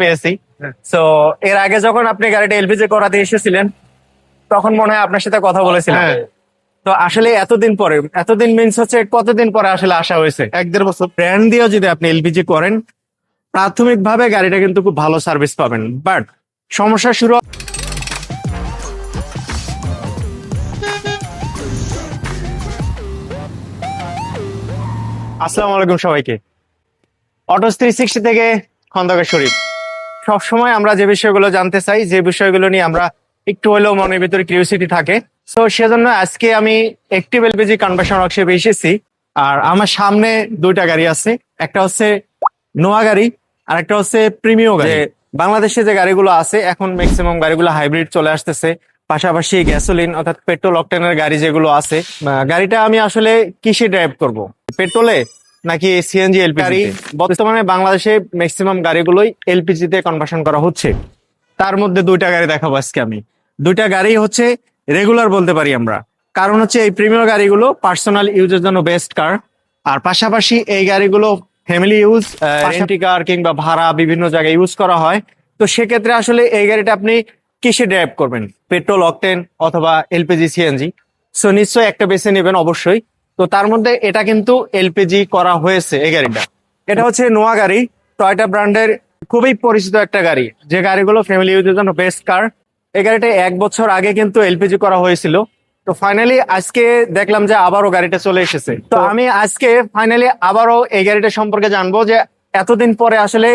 পেয়েছি। হ্যাঁ। তো এর আগে যখন আপনি গাড়িটা এলপিজি করাতে এসেছিলেন তখন মনে হয় আপনার সাথে কথা বলেছিলাম। হ্যাঁ। তো আসলে এতদিন পরে এতদিন মিনস হচ্ছে কতদিন পরে আসলে আসা হয়েছে? এক দেড় বছর। ব্র্যান্ড দিয়েও যদি আপনি এলপিজি করেন প্রাথমিকভাবে গাড়িটা কিন্তু খুব ভালো সার্ভিস পাবেন। বাট সমস্যা শুরু আসসালামু আলাইকুম সবাইকে। অটোস থ্রি সিক্সটি থেকে খন্দকার শরীফ। সবসময় আমরা যে বিষয়গুলো জানতে চাই যে বিষয়গুলো নিয়ে আমরা একটু হলেও মনের ভিতরে কিউরিয়াসিটি থাকে। তো সেজন্য আজকে আমি একটিভ এলপিজি কনভার্সন ওয়ার্কশপে এসেছি। আর আমার সামনে দুইটা গাড়ি আছে। একটা হচ্ছে নোয়া গাড়ি আর একটা হচ্ছে প্রিমিয় গাড়ি। বাংলাদেশে যে গাড়িগুলো আছে এখন ম্যাক্সিমাম গাড়িগুলো হাইব্রিড চলে আসতেছে। পাশাপাশি গ্যাসোলিন অর্থাৎ পেট্রোল অকটেনের গাড়ি যেগুলো আছে গাড়িটা আমি আসলে কিসে ড্রাইভ করব? পেট্রোলে নাকি সিএনজি এলপিজি বর্তমানে বাংলাদেশে ম্যাক্সিমাম গাড়িগুলোই এলপিজি তে কনভার্সন করা হচ্ছে। তার মধ্যে দুইটা গাড়ি দেখাবো আজকে আমি। দুইটা গাড়ি হচ্ছে রেগুলার বলতে পারি আমরা। কারণ হচ্ছে এই প্রিমিয়ার গাড়িগুলো পার্সোনাল ইউজের জন্য বেস্ট কার আর পাশাপাশি এই গাড়িগুলো ফ্যামিলি ইউজ রেন্টি কার কিংবা ভাড়া বিভিন্ন জায়গায় ইউজ করা হয়। তো সেক্ষেত্রে আসলে এই গাড়িটা আপনি কিসে ড্রাইভ করবেন? পেট্রোল অকটেন অথবা এলপিজি সিএনজি সো নিশ্চয়ই একটা বেছে নেবেন অবশ্যই। তো তার মধ্যে এটা কিন্তু এলপিজি করা হয়েছে এই গাড়িটা। এটা হচ্ছে নোয়া গাড়ি টয়টা ব্র্যান্ডের খুবই পরিচিত একটা গাড়ি। যে গাড়িগুলো ফ্যামিলি ইউজের জন্য বেস্ট কার এই গাড়িটা এক বছর আগে কিন্তু এলপিজি করা হয়েছিল। তো ফাইনালি আজকে দেখলাম যে আবারও গাড়িটা চলে এসেছে। তো আমি আজকে ফাইনালি আবারও এই গাড়িটা সম্পর্কে জানব যে এতদিন পরে আসলে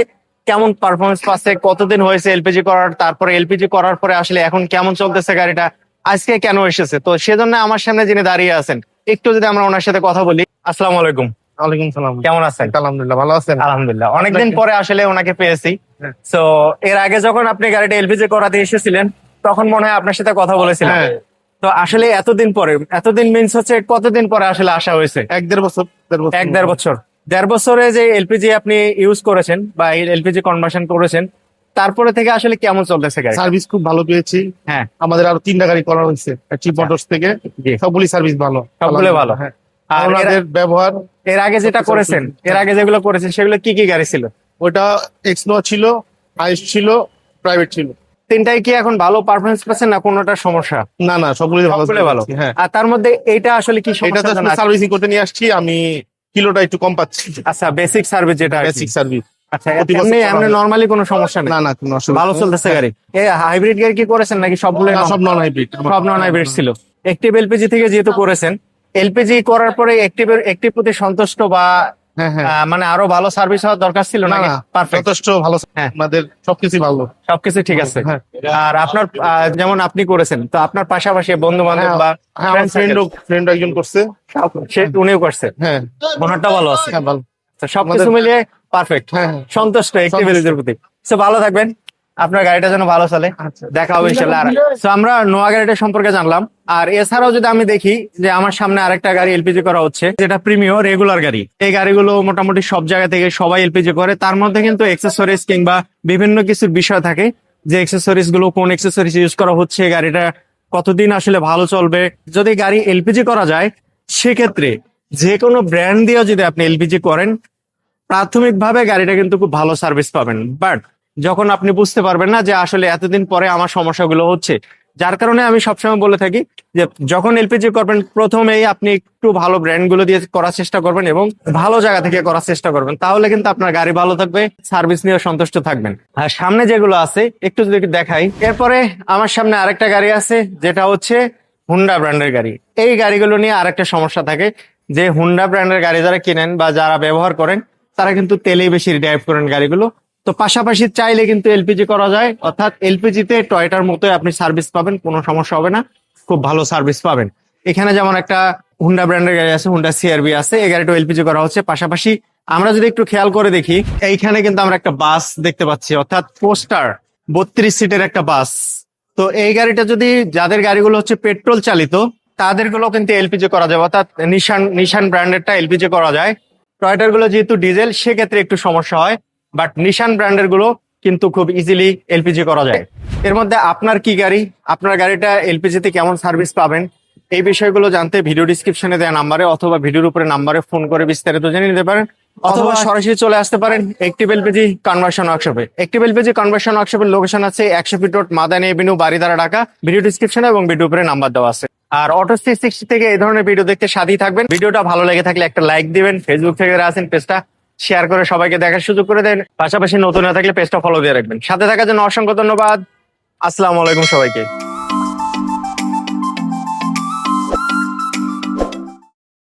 কেমন পারফরমেন্স পাচ্ছে কতদিন হয়েছে এলপিজি করার তারপরে এলপিজি করার পরে আসলে এখন কেমন চলতেছে গাড়িটা আজকে কেন এসেছে? তো সেজন্য আমার সামনে যিনি দাঁড়িয়ে আছেন একটু যদি আমরা ওনার সাথে কথা বলি আসসালামু আলাইকুম। ওয়ালাইকুম সালাম। কেমন আছেন? আলহামদুলিল্লাহ ভালো আছেন? আলহামদুলিল্লাহ। অনেকদিন পরে আসলে ওনাকে পেয়েছি। তো এর আগে যখন আপনি গাড়িটা এলপিজি করাতে এসেছিলেন তখন মনে হয় আপনার সাথে কথা বলেছিলাম। হ্যাঁ। তো আসলে এতদিন পরে এতদিন মিনস হচ্ছে কতদিন পরে আসলে আসা হয়েছে? এক দেড় বছর এক দেড় বছর। দেড় বছরে যে এলপিজি আপনি ইউজ করেছেন বা এলপিজি কনভার্সন করেছেন তারপরে থেকে আসলে কেমন চলতেছে গাড়ি সার্ভিস খুব ভালো পেয়েছি। হ্যাঁ। আমাদের আরও তিনটা গাড়ি করা হয়েছে চিপ আচ্ছা। মোটরস থেকে। সবগুলি সার্ভিস ভালো। সবগুলো ভালো। হ্যাঁ। ওনাদের ব্যবহার এর আগে যেটা করেছেন এর আগে যেগুলো করেছেন সেগুলো কি কি গাড়ি ছিল? ওটা এক্সনো ছিল আইস ছিল প্রাইভেট ছিল। তিনটাই কি এখন ভালো পারফরমেন্স পাচ্ছেন না কোনোটা সমস্যা? না না সবগুলি ভালো ভালো। হ্যাঁ। আর তার মধ্যে এইটা আসলে কি এটা তো সার্ভিসিং করতে নিয়ে আসছি আমি কিলোটা একটু কম পাচ্ছি। আচ্ছা বেসিক সার্ভিস যেটা বেসিক সার্ভিস আচ্ছা এমনি এমনি নরমালি কোনো সমস্যা নেই। না না কোনো অসুবিধা ভালো চলতেছে গাড়ি। এই হাইব্রিড গাড়ি কি করেছেন নাকি সবগুলো সব নন হাইব্রিড সব নন হাইব্রিড ছিল এলপিজি থেকে যেহেতু করেছেন এলপিজি করার পরে প্রতি সন্তুষ্ট বা হ্যাঁ হ্যাঁ। মানে আরও ভালো সার্ভিস হওয়ার দরকার ছিল না পারফেক্ট যথেষ্ট ভালো হ্যাঁ। আমাদের সবকিছু ভালো। সবকিছু ঠিক আছে। আর আপনার যেমন আপনি করেছেন তো আপনার পাশাপাশি বন্ধু বান্ধব বা আমার friend ফ্রেন্ড ফ্রেন্ড একজন করছে। উনিও করছেন হ্যাঁ। ভালো আছে। ভালো। সবকিছু মিলিয়ে পারফেক্ট হ্যাঁ হ্যাঁ। সন্তুষ্ট একটিভ সন্তুষ্ট। প্রতি। তো ভালো থাকবেন। আপনার গাড়িটা যেন ভালো চলে। আচ্ছা। দেখা হবে ইনশাল্লাহ আর তো আমরা নোয়া গাড়িটা সম্পর্কে জানলাম। আর এছাড়াও যদি আমি দেখি যে আমার সামনে আরেকটা গাড়ি এলপিজি করা হচ্ছে যেটা প্রিমিয় রেগুলার গাড়ি। এই গাড়িগুলো মোটামুটি সব জায়গা থেকে সবাই এলপিজি করে। তার মধ্যে কিন্তু এক্সেসরিজ কিংবা বিভিন্ন কিছুর বিষয় থাকে। যে এক্সেসরিজগুলো কোন এক্সেসরিজ ইউজ করা হচ্ছে গাড়িটা কতদিন আসলে ভালো চলবে। যদি গাড়ি এলপিজি করা যায় সেক্ষেত্রে যে কোনো ব্র্যান্ড দিয়েও যদি আপনি এলপিজি করেন, প্রাথমিকভাবে গাড়িটা কিন্তু খুব ভালো সার্ভিস পাবেন। বাট যখন আপনি বুঝতে পারবেন না যে আসলে এতদিন পরে আমার সমস্যাগুলো হচ্ছে, যার কারণে আমি সবসময় বলে থাকি যে যখন এলপিজি করবেন, প্রথমেই আপনি একটু ভালো ব্র্যান্ডগুলো দিয়ে করার চেষ্টা করবেন এবং ভালো জায়গা থেকে করার চেষ্টা করবেন। তাহলে কিন্তু আপনার গাড়ি ভালো থাকবে সার্ভিস নিয়ে সন্তুষ্ট থাকবেন। আর সামনে যেগুলো আছে, একটু যদি দেখাই, এরপরে আমার সামনে আরেকটা গাড়ি আছে, যেটা হচ্ছে হুন্ডা ব্র্যান্ডের গাড়ি। এই গাড়িগুলো নিয়ে আরেকটা সমস্যা থাকে যে হুন্ডা ব্র্যান্ডের গাড়ি যারা কিনেন বা যারা ব্যবহার করেন, তারা কিন্তু তেলেই বেশি ড্রাইভ করেন গাড়িগুলো। তো পাশাপাশি চাইলে কিন্তু এলপিজি করা যায়। অর্থাৎ এলপিজি তে টয়টার মতোই আপনি সার্ভিস পাবেন, কোনো সমস্যা হবে না। খুব ভালো সার্ভিস পাবেন। এখানে যেমন একটা হুন্ডা ব্র্যান্ডের গাড়ি আছে হুন্ডা সিআরবি আছে, এই গাড়িটা এলপিজি করা হচ্ছে। পাশাপাশি আমরা যদি একটু খেয়াল করে দেখি, এইখানে কিন্তু আমরা একটা বাস দেখতে পাচ্ছি। অর্থাৎ পোস্টার, বত্রিশ সিটের একটা বাস। তো এই গাড়িটা যদি, যাদের গাড়িগুলো হচ্ছে পেট্রোল চালিত তাদেরগুলো কিন্তু এলপিজি করা যাবে অর্থাৎ নিশান নিশান ব্র্যান্ডেরটা এলপিজি করা যায়। টয়টারগুলো যেহেতু ডিজেল সেক্ষেত্রে একটু সমস্যা হয় বাট নিশান ব্র্যান্ডেরগুলো কিন্তু খুব ইজিলি এলপিজি করা যায়। এর মধ্যে আপনার কি গাড়ি? আপনার গাড়িটা এলপিজি তে কেমন সার্ভিস পাবেন? এই বিষয়গুলো জানতে ভিডিও ডিসক্রিপশনে দেওয়া নাম্বারে অথবা ভিডিওর উপরে নাম্বারে ফোন করে বিস্তারিত জেনে নিতে পারেন। অথবা সরাসরি চলে আসতে পারেন একটিভ এলপিজি কনভার্সন ওয়ার্কশপে একটিভ এলপিজি কনভার্সন ওয়ার্কশপের লোকেশন আছে একশো feet road Madani avenue Baridhara Dhaka. Video ডিসক্রিপশনে এবং ভিডিও উপরে নাম্বার দেওয়া আছে। আর অটো থ্রি সিক্সটি থেকে এই ধরনের ভিডিও দেখতে সাথেই থাকবেন। ভিডিওটা ভালো লেগে থাকলে একটা লাইক দিবেন ফেসবুক থেকে যারা আছেন পেজটা শেয়ার করে সবাইকে দেখার সুযোগ করে দেন। পাশাপাশি নতুন না থাকলে পেজটা ফলো দিয়ে রাখবেন। সাথে থাকার জন্য অসংখ্য ধন্যবাদ। আসসালামু আলাইকুম সবাইকে।